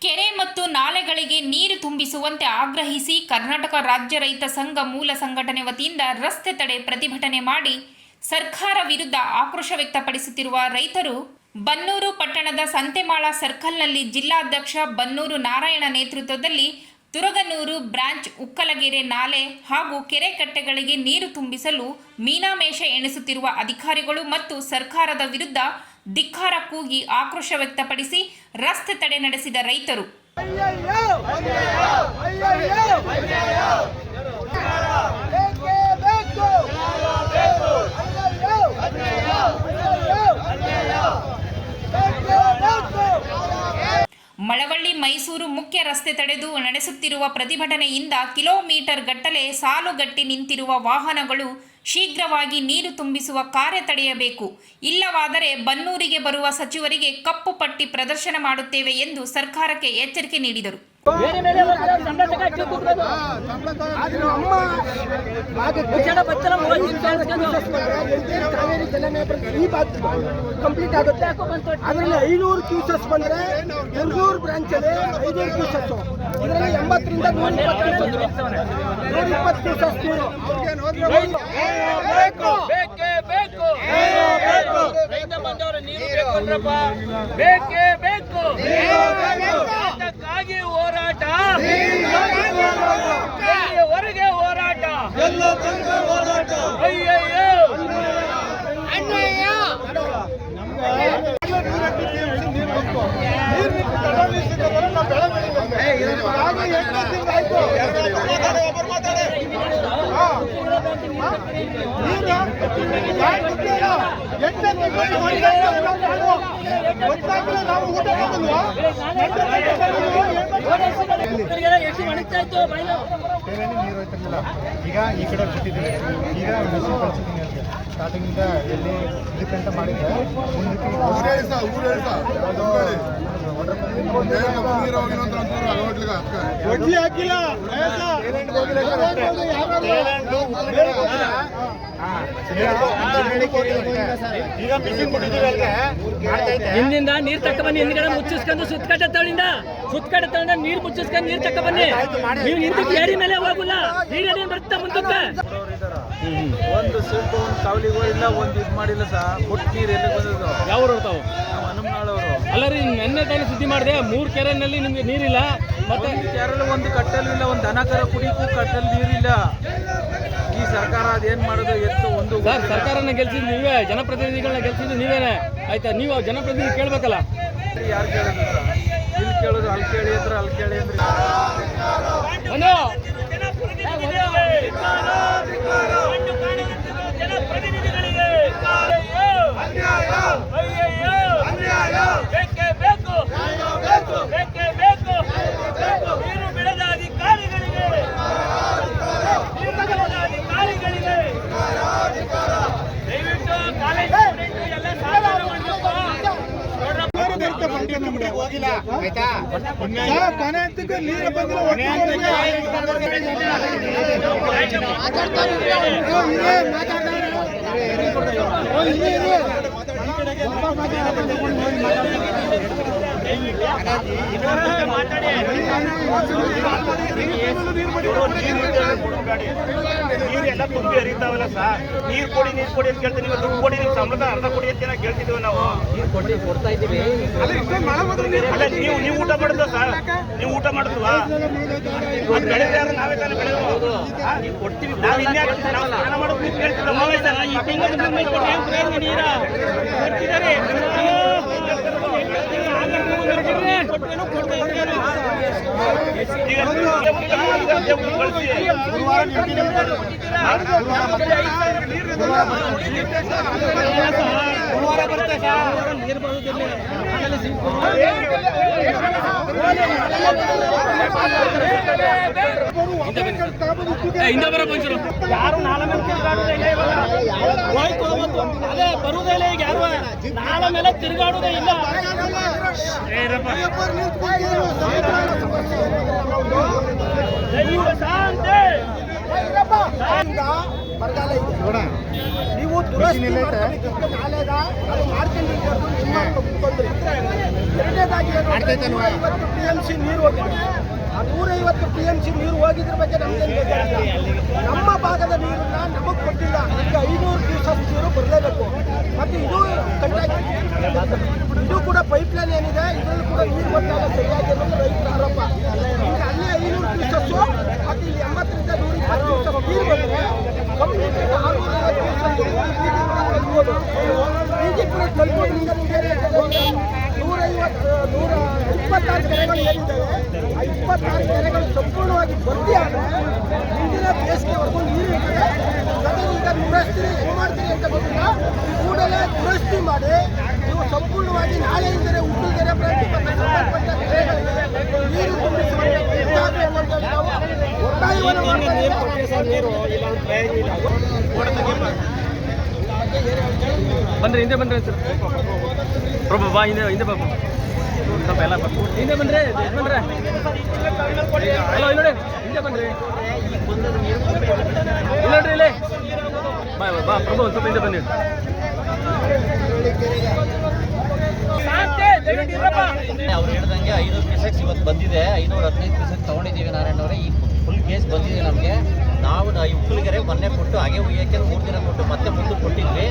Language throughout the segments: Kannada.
ಕೆರೆ ಮತ್ತು ನಾಲೆಗಳಿಗೆ ನೀರು ತುಂಬಿಸುವಂತೆ ಆಗ್ರಹಿಸಿ ಕರ್ನಾಟಕ ರಾಜ್ಯ ರೈತ ಸಂಘ ಮೂಲ ಸಂಘಟನೆ ವತಿಯಿಂದ ರಸ್ತೆ ತಡೆ ಪ್ರತಿಭಟನೆ ಮಾಡಿ ಸರ್ಕಾರ ವಿರುದ್ಧ ಆಕ್ರೋಶ ವ್ಯಕ್ತಪಡಿಸುತ್ತಿರುವ ರೈತರು ಬನ್ನೂರು ಪಟ್ಟಣದ ಸಂತೆಮಾಳ ಸರ್ಕಲ್ನಲ್ಲಿ ಜಿಲ್ಲಾಧ್ಯಕ್ಷ ಬನ್ನೂರು ನಾರಾಯಣ ನೇತೃತ್ವದಲ್ಲಿ ತುರಗನೂರು ಬ್ರಾಂಚ್ ಉಕ್ಕಲಗೆರೆ ನಾಲೆ ಹಾಗೂ ಕೆರೆ ಕಟ್ಟೆಗಳಿಗೆ ನೀರು ತುಂಬಿಸಲು ಮೀನಾಮೇಷ ಎಣಿಸುತ್ತಿರುವ ಅಧಿಕಾರಿಗಳು ಮತ್ತು ಸರ್ಕಾರದ ವಿರುದ್ಧ ಧಿಕ್ಕಾರ ಕೂಗಿ ಆಕ್ರೋಶ ವ್ಯಕ್ತಪಡಿಸಿ ರಸ್ತೆ ತಡೆ ನಡೆಸಿದ ರೈತರು. ಮಳವಳ್ಳಿ, ಮೈಸೂರು ಮುಖ್ಯ ರಸ್ತೆ ತಡೆದು ನಡೆಸುತ್ತಿರುವ ಪ್ರತಿಭಟನೆಯಿಂದ ಕಿಲೋಮೀಟರ್ ಗಟ್ಟಲೆ ಸಾಲುಗಟ್ಟಿ ನಿಂತಿರುವ ವಾಹನಗಳು ಶೀಘ್ರವಾಗಿ ನೀರು ತುಂಬಿಸುವ ಕಾರ್ಯ ತಡೆಯಬೇಕು ಇಲ್ಲವಾದರೆ ಬನ್ನೂರಿಗೆ ಬರುವ ಸಚಿವರಿಗೆ ಕಪ್ಪು ಪಟ್ಟಿ ಪ್ರದರ್ಶನ ಮಾಡುತ್ತೇವೆ ಎಂದು ಸರ್ಕಾರಕ್ಕೆ ಎಚ್ಚರಿಕೆ ನೀಡಿದರು ಕಂಪ್ಲೀಟ್ ಆಗುತ್ತೆ ಎಂಬತ್ತರಿಂದ ನೂರ ಇಪ್ಪತ್ತು ರೈತ ಬಂದವರ ನೀರು ಬೇಕು ಅಂದ್ರಪ್ಪ ಬೇಕೇ. ಬೇಕು ಅದಕ್ಕಾಗಿ ಹೋರಾಟ. ಹೊರಗೆ ಹೋರಾಟ. ನೀರು ಹೋಯ್ತಿರ್ಲಿಲ್ಲ ಈಗ ಈ ಕಡೆ ಬಿಟ್ಟಿದ್ದೀವಿ. ಈಗ ಮೆಷಿನ್ ಕಳಿಸಿದ್ದೀನಿ ಅಂತ ಸ್ಟಾರ್ಟಿಂಗಿಂದ ಎಲ್ಲಿ ಇದಕ್ಕಂತ ಮಾಡಿದ್ರೆ ಮುಂದಕ್ಕೆ ಯಾವುದೋ ಹಾಕಿಲ್ಲ ಈಗ ಮಿಷಿನ್ ಹಿಂದಿಂದ ನೀರ್ ತಕ್ಕ ಬನ್ನಿ ಹಿಂದ್ಗಡೆ ಮುಚ್ಚಿಸ್ಕೊಂಡು ಸುತ್ತಕಟ್ಟ ತಳಿಂದ ಸುತ್ತಕಟ್ಟ ತಳಿಂದ ನೀರ್ ಮುಚ್ಚಿಸ್ಕೊಂಡು ನೀರ್ ತಕ್ಕ ಬನ್ನಿ. ನೀವು ಹಿಂದಕ್ಕೆ ಏರಿ ಮೇಲೆ ಹೋಗುಲ್ಲ ನೀರಲ್ಲಿ ಬರ್ತಾ ಮುಂದಕ್ಕೆ. ಒಂದು ಸಿಲ್ಕು ಒಂದು ಕಾವಲಿಗೂ ಇಲ್ಲ ಒಂದು ಇದು ಮಾಡಿಲ್ಲ ಸರ್ ಕೊಟ್ಟು ನೀರು ಎಲ್ಲಿ ಬಂದದ್ದು? ಯಾವ ಹನುಮನಾಳವರು ಅಲ್ಲ ರೀ ನೆನ್ನೆ ತಾನೇ ಸುದ್ದಿ ಮಾಡಿದೆ ಮೂರ್ ಕೆರೆನಲ್ಲಿ ನಿಮ್ಗೆ ನೀರಿಲ್ಲ ಮತ್ತೆ ಕೆರೆ ಒಂದು ಕಟ್ಟಲು ಇಲ್ಲ ಒಂದು ದನ ಕರ ಕುಡಿಗೂ ಕಟ್ಟಲು ನೀರಿಲ್ಲ. ಈ ಸರ್ಕಾರ ಅದೇನ್ ಮಾಡೋದು? ಎತ್ತು ಒಂದು ಸರ್ ಸರ್ಕಾರನ ಗೆಲ್ಸಿದ್ ನೀವೇ ಜನಪ್ರತಿನಿಧಿಗಳನ್ನ ಗೆಲ್ಸಿದ್ದು ನೀವೇನೆ. ಆಯ್ತಾ ನೀವು ಜನಪ್ರತಿನಿಧಿ ಕೇಳ್ಬೇಕಲ್ಲ? ಯಾರು ಕೇಳೋದು? ಇಲ್ಲಿ ಕೇಳಿದ್ರು ಅಲ್ಲಿ ಕೇಳಿ ಅಂದ್ರೆ ಅಲ್ಲಿ ಕೇಳಿ ಅಂದ್ರೆ ಒಂದು ಕೊನೆ ಹಂತಕ್ಕೆ ನೀರು ಬಂದಿಲ್ಲ ನೀರೆಲ್ಲ ತುಂಬಿ ಹರಿತಾವಲ್ಲ ಸರ್ ನೀರು ಕೊಡಿ ನೀರು ಕೊಡಿ ಅಂತ ಕೇಳ್ತೀನಿ ನೀವು ದುಡ್ಡು ಕೊಡಿ ನೀವು ಸಂಬಳದ ಅರ್ಧ ಕೊಡಿ ಅಂತ ನಾವು ಕೇಳ್ತಿದ್ದೀವಿ ನಾವು ಅಲ್ಲ ನೀವು ನೀವು ಊಟ ಮಾಡಿದ್ವ ಸರ್ ನೀವು ಊಟ ಮಾಡಿದ್ವಾ ಅದು ಬೆಳೆದ ನಾವೇ ತಾನೇ ಬೆಳೆದ್ರು ಕೊಡ್ತೀವಿ ನಾವು ಇನ್ಯಾಕೆ ನಾವು ಸ್ನಾನ ಮಾಡೋದು ನೀರ ಕಳಿಸಿ ಹಿಂದೆ ಬರೋ ಪಂಚರು ಯಾರು ನಾಳ ಮೇಲೆ ತಿರುಗಾಡುದೇ ಇಲ್ಲ ಇವಾಗ ಹೋಯ್ತು ಅವತ್ತು. ಅದೇ ಬರುವುದೇ ಇಲ್ಲ ಈಗ ಯಾರು ನಾಳ ಮೇಲೆ ತಿರುಗಾಡುದೇ ಇಲ್ಲ ದೈವ ಶಾಂತಿ ಬರಗಾಲ ಇದೆ ನೀವು ದುರಸ್ತಿ ನಾಳೆಗ ಅದು ಮಾಡ್ಕೊಂಡಿರ್ಬಾರ್ದು ನಿಮ್ಮ ತೊಂದರೆ ಎರಡನೇದಾಗಿ ನೂರೈವತ್ತು ಪಿ ಎಂ ಸಿ ನೀರು ಹೋಗಿದೆ ಆ ನೂರೈವತ್ತು ಟಿ ಎಂ ಸಿ ನೀರು ಹೋಗಿದ್ರ ಬಗ್ಗೆ ನಮ್ಗೆ ನಮ್ಮ ಭಾಗದ ನೀರನ್ನ ನಮಗೆ ಕೊಟ್ಟಿಲ್ಲ ಈಗ ಐನೂರು ದಿವಸ ನೀರು ಬರಲೇಬೇಕು ಮತ್ತು ಇದು ಕಂಟಾಕ್ಟ್ ಇದು ಕೂಡ ಪೈಪ್ ಲೈನ್ ಏನಿದೆ ಇದರಲ್ಲಿ ಕೂಡ ನೀರು ಬಂದಾಗ ಸರಿಯಾಗಿ ಅನ್ನೋದು ರೈತರ ಆರೋಪ ಈಗ ಅಲ್ಲಿ ಐನೂರು ದಿವಸಸ್ಸು ಮತ್ತು ಇಲ್ಲಿ ಎಂಬತ್ತರಿಂದ ನೂರ ಇಪ್ಪತ್ತು ದಿವಸ ನೀರು ಬಂದರೆ ಕಂಪ್ಲೀಟ್ ಆರುನೂರ ಐವತ್ತು ದಿವಸ ಬಿಜೆಪಿ ತಲುಪೋದ್ರಿಂದ ನಿಮಗೆ ನೂರೈವತ್ತು ನೂರ ಇಪ್ಪತ್ತಾರು ಕೆರೆಗಳು ಏನಿದ್ದಾವೆ ಆ ಇಪ್ಪತ್ತಾರು ಕೆರೆಗಳು ಸಂಪೂರ್ಣವಾಗಿ ಭರ್ತಿ ಆದರೆ ಮುಂದಿನ ಬೇಸಿಗೆವರೆಗೂ ನೀರು ಇರ್ತದೆ ಜೊತೆಗೆ ದುರಸ್ತಿ ಮಾಡ್ತೀರಿ ಅಂತ ಗೊತ್ತಿಲ್ಲ ಕೂಡಲೇ ದುರಸ್ತಿ ಮಾಡಿ ನೀವು ಸಂಪೂರ್ಣವಾಗಿ ನಾಳೆಯಿಂದಲೇ ಸಂಬಂಧಪಟ್ಟ ಕೆರೆಗಳಿಗೆ ನೀರು ತುಂಬಿಸುವಂತೆ ಹಿಂದೆ ಬಂದ್ರೆ ಸರ್. ಪ್ರಭು ಬಾ ಹಿಂದೆ ಹಿಂದೆ ಬಾಬು ಸ್ವಲ್ಪ ಎಲ್ಲ. ಹಿಂದೆ ಬನ್ರಿ ಬನ್ರಿ ಹಲೋ ನೋಡಿ. ಹಿಂದೆ ಬನ್ರಿ ಇಲ್ಲ ಬಾ ಬಾ, ಪ್ರಭು ಸ್ವಲ್ಪ ಹಿಂದೆ ಬನ್ನಿ. ಅವ್ರು ಹೇಳ್ದಂಗೆ ಐನೂರು ಪೀಸೆಕ್ಸ್ ಇವತ್ತು ಬಂದಿದೆ. ಐನೂರ ಹದಿನೈದು ಪೀಸೆಕ್ಸ್ ತೊಗೊಂಡಿದ್ದೀವಿ ನಾರಾಯಣವ್ರೆ ಈ ಫುಲ್ ಕೇಸ್ ಬಂದಿದೆ ನಮಗೆ. ನಾವು ಉಪ್ಪಲಿಗೆರೆ ಮೊನ್ನೆ ಕೊಟ್ಟು ಹಾಗೆ ಉಯ್ಯಕ್ಕೆ ಮೂರು ದಿನ ಕೊಟ್ಟು ಮತ್ತೆ ಮುಂದೆ ಕೊಟ್ಟಿದ್ವಿ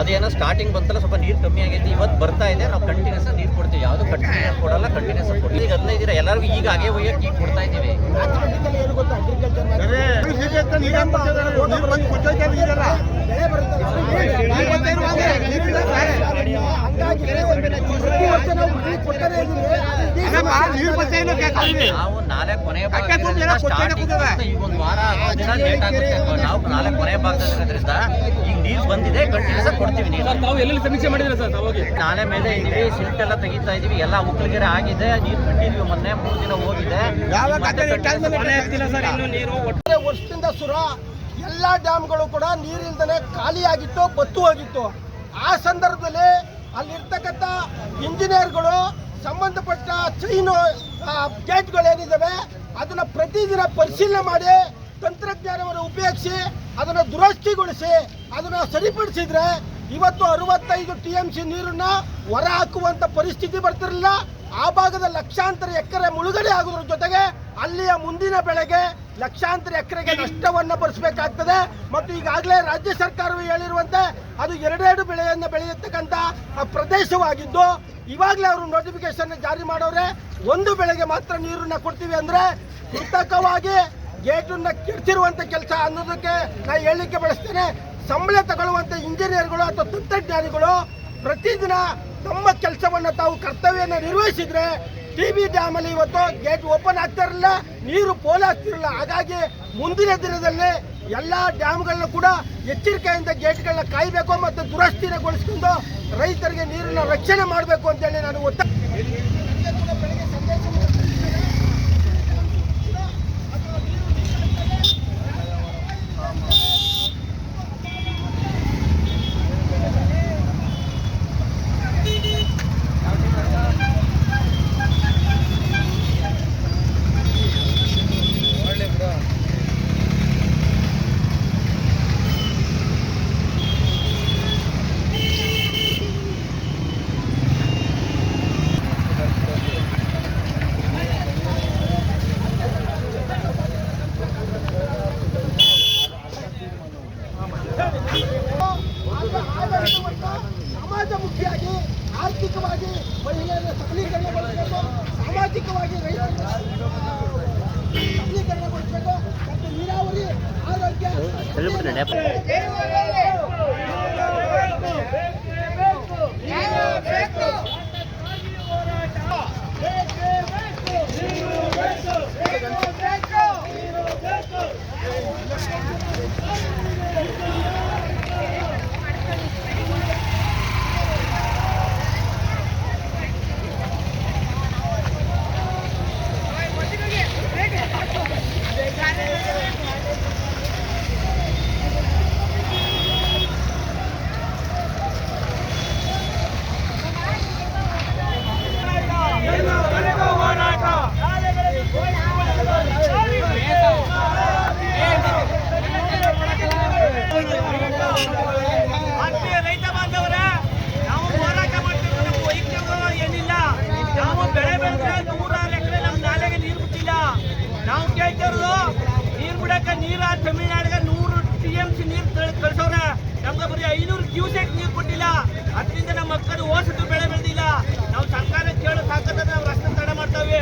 ಅದೇನೋ ಸ್ಟಾರ್ಟಿಂಗ್ ಬಂತಲ್ಲ ಸ್ವಲ್ಪ ನೀರು ಕಮ್ಮಿ ಆಗೈತಿ ಇವತ್ತು ಬರ್ತಾ ಇದೆ ನಾವು ಕಂಟಿನ್ಯೂಸ್ ನೀರು ಕೊಡ್ತೀವಿ ಯಾವುದು ಕಂಟಿನ್ಯೂಸ್ ಕೊಡಲ್ಲ ಕಂಟಿನ್ಯೂಸ್ ಕೊಡ್ತೀವಿ ಈಗ ಹದಿನೈದು ದಿನ ಎಲ್ಲರಿಗೂ ಈಗ ಹಾಗೆ ಉಯ್ಯಕ್ಕೆ ಈಗ ಕೊಡ್ತಾ ಇದ್ದೀವಿ ರಾಜ್ಯದಲ್ಲಿ ಏನು ಗೊತ್ತಾ ಅಗ್ರಿಕಲ್ಚರ್ ಬೆಳೆ ಬರುತ್ತಲ್ಲ ಹಂಗಾಗಿ ನಾವು ನಾಳೆ ಕೊನೆಯ ಸ್ಟಾರ್ಟಿಂಗ್ ಈಗ ಒಂದು ವಾರ ದಿನ ಲೇಟ್ ಆಗುತ್ತೆ ನಾವು ನಾಳೆ ಕೊನೆಯ ಭಾಗದಲ್ಲಿರೋದ್ರಿಂದ ಈಗ ನೀರು ಬಂದಿದೆ ಕಂಟಿನ್ಯೂಸ್ ಆಗಿ ಕೊಡ್ತೀವಿ ನೀರು. ತಾವು ಎಲ್ಲೆಲ್ಲಿ ಸಮೀಕ್ಷೆ ಮಾಡಿದ್ರೆ ಸರ್ ತಾವು ಹೋಗಿ? ಮೇಲೆ ಇದೀವಿ ಸಿಲ್ಟ್ ಎಲ್ಲ ತೆಗಿತಾ ಇದೀವಿ ಎಲ್ಲ ಉಕ್ಕಲಿಗೆರೆ ಆಗಿದೆ ನೀರು ಬಿಟ್ಟಿದ್ವಿ ಮೊನ್ನೆ ಮೂರು ದಿನ ಹೋಗಿದೆ. ಒಟ್ಟರೆ ವರ್ಷದಿಂದ ಸುರ ಎಲ್ಲ ಡ್ಯಾಮ್ಗಳು ಕೂಡ ನೀರಿಲ್ದನೆ ಖಾಲಿಯಾಗಿತ್ತು ಬತ್ತು ಹೋಗಿತ್ತು ಆ ಸಂದರ್ಭದಲ್ಲಿ ಅಲ್ಲಿರ್ತಕ್ಕಂಥ ಇಂಜಿನಿಯರ್ಗಳು ಸಂಬಂಧಪಟ್ಟ ಚೈನು ಗೇಟ್ಗಳೇನಿದ್ದಾವೆ ಅದನ್ನ ಪ್ರತಿದಿನ ಪರಿಶೀಲನೆ ಮಾಡಿ, ತಂತ್ರಜ್ಞಾನವನ್ನು ಉಪಯೋಗಿಸಿ, ಅದನ್ನು ದುರಸ್ತಿಗೊಳಿಸಿ, ಅದನ್ನು ಸರಿಪಡಿಸಿದ್ರೆ ಇವತ್ತು ಅರವತ್ತೈದು ಟಿ ಎಂ ಸಿ ನೀರನ್ನ ಹೊರ ಹಾಕುವಂತ ಪರಿಸ್ಥಿತಿ ಬರ್ತಿರಲಿಲ್ಲ. ಆ ಭಾಗದ ಲಕ್ಷಾಂತರ ಎಕರೆ ಮುಳುಗಡೆ ಆಗೋದ್ರ ಜೊತೆಗೆ ಅಲ್ಲಿಯ ಮುಂದಿನ ಬೆಳೆಗೆ ಲಕ್ಷಾಂತರ ಎಕರೆಗೆ ನಷ್ಟವನ್ನು ಭರಿಸಬೇಕಾಗ್ತದೆ ಮತ್ತು ಈಗಾಗಲೇ ರಾಜ್ಯ ಸರ್ಕಾರವು ಹೇಳಿರುವಂತೆ ಅದು ಎರಡೆರಡು ಬೆಳೆಯನ್ನು ಬೆಳೆಯತಕ್ಕಂಥ ಪ್ರದೇಶವಾಗಿದ್ದು ಇವಾಗಲೇ ಅವರು ನೋಟಿಫಿಕೇಶನ್ ಜಾರಿ ಮಾಡೋರೆ, ಒಂದು ಬೆಳೆಗೆ ಮಾತ್ರ ನೀರನ್ನ ಕೊಡ್ತೀವಿ ಅಂದ್ರೆ ಕೃತಕವಾಗಿ ಗೇಟನ್ನ ಕೆಡ್ತಿರುವಂತ ಕೆಲಸ ಅನ್ನೋದಕ್ಕೆ ನಾ ಹೇಳಲಿಕ್ಕೆ ಬಳಸ್ತೇನೆ ಸಂಬಳ ತಗೊಳ್ಳುವಂತ ಇಂಜಿನಿಯರ್ಗಳು ಅಥವಾ ತಂತ್ರಜ್ಞಾನಿಗಳು ಪ್ರತಿದಿನ ತಮ್ಮ ಕೆಲಸವನ್ನು ತಾವು ಕರ್ತವ್ಯನ ನಿರ್ವಹಿಸಿದ್ರೆ ಟಿ ಬಿ ಡ್ಯಾಮ್ ಅಲ್ಲಿ ಇವತ್ತು ಗೇಟ್ ಓಪನ್ ಆಗ್ತಾ ಇರಲಿಲ್ಲ, ನೀರು ಪೋಲಾಗ್ತಿರಲಿಲ್ಲ. ಹಾಗಾಗಿ ಮುಂದಿನ ದಿನದಲ್ಲಿ ಎಲ್ಲ ಡ್ಯಾಮ್ಗಳನ್ನ ಕೂಡ ಎಚ್ಚರಿಕೆಯಿಂದ ಗೇಟ್ಗಳನ್ನ ಕಾಯಬೇಕು ಮತ್ತು ದುರಸ್ತಿನಗೊಳಿಸ್ಕೊಂಡು ರೈತರಿಗೆ ನೀರನ್ನು ರಕ್ಷಣೆ ಮಾಡಬೇಕು ಅಂತೇಳಿ ನಾನು ಒತ್ತ ರೈತರ ಸಬಲೀಕರಣಗೊಳಿಸಬೇಕು. ಮತ್ತು ನೀರಾವರಿ ಆರೋಗ್ಯ. ತಮಿಳ್ನಾಡಿಗೆ ನೂರು ಟಿ ಎಂ ಸಿ ನೀರು ಕಳ್ಸೋರ ನಮ್ಗೆ ಬರೀ ಐನೂರು ಕ್ಯೂಸೆಕ್ ನೀರು ಕೊಟ್ಟಿಲ್ಲ. ಅದರಿಂದ ನಮ್ಮ ಮಕ್ಕಳು ಓಸದು ಬೆಳೆ ಬೆಳೆದಿಲ್ಲ. ನಾವು ಸರ್ಕಾರ ಕೇಳೋ ಸಾಕಂದ್ರೆ ನಾವು ರಸ್ತೆ ತಡೆ ಮಾಡ್ತಾವೆ